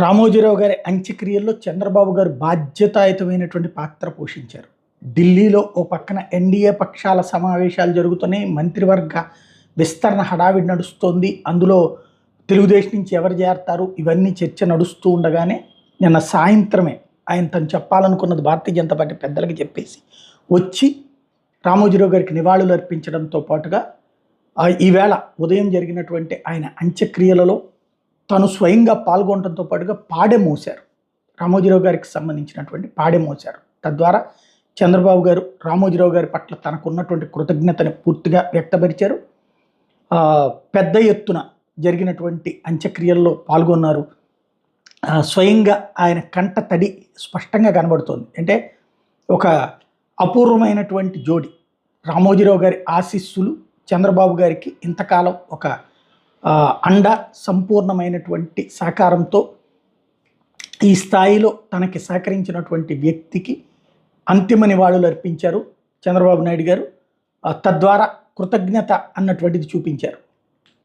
రామోజీరావు గారి అంత్యక్రియల్లో చంద్రబాబు గారు బాధ్యతాయుతమైనటువంటి పాత్ర పోషించారు. ఢిల్లీలో ఓ పక్కన ఎన్డీఏ పక్షాల సమావేశాలు జరుగుతున్నాయి. మంత్రివర్గ విస్తరణ హడావిడి నడుస్తోంది. అందులో తెలుగుదేశం నుంచి ఎవరు చేరతారు? ఇవన్నీ చర్చ నడుస్తూ ఉండగానే నిన్న సాయంత్రమే ఆయన తను చెప్పాలనుకున్నది భారతీయ జనతా పార్టీ పెద్దలకి చెప్పేసి వచ్చి రామోజీరావు గారికి నివాళులు అర్పించడంతో పాటుగా ఈవేళ ఉదయం జరిగినటువంటి ఆయన అంత్యక్రియలలో తను స్వయంగా పాల్గొనడంతో పాటుగా పాడే మోశారు. రామోజీరావు గారికి సంబంధించినటువంటి పాడే మోశారు. తద్వారా చంద్రబాబు గారు రామోజీరావు గారి పట్ల తనకున్నటువంటి కృతజ్ఞతని పూర్తిగా వ్యక్తపరిచారు. పెద్ద ఎత్తున జరిగినటువంటి అంత్యక్రియల్లో పాల్గొన్నారు. స్వయంగా ఆయన కంట తడి స్పష్టంగా కనబడుతోంది. అంటే ఒక అపూర్వమైనటువంటి జోడి. రామోజీరావు గారి ఆశీస్సులు చంద్రబాబు గారికి ఇంతకాలం ఒక అండ సంపూర్ణమైనటువంటి సహకారంతో ఈ స్థాయిలో తనకి సహకరించినటువంటి వ్యక్తికి అంతిమ నివాళులు అర్పించారు చంద్రబాబు నాయుడు గారు. తద్వారా కృతజ్ఞత అన్నటువంటిది చూపించారు.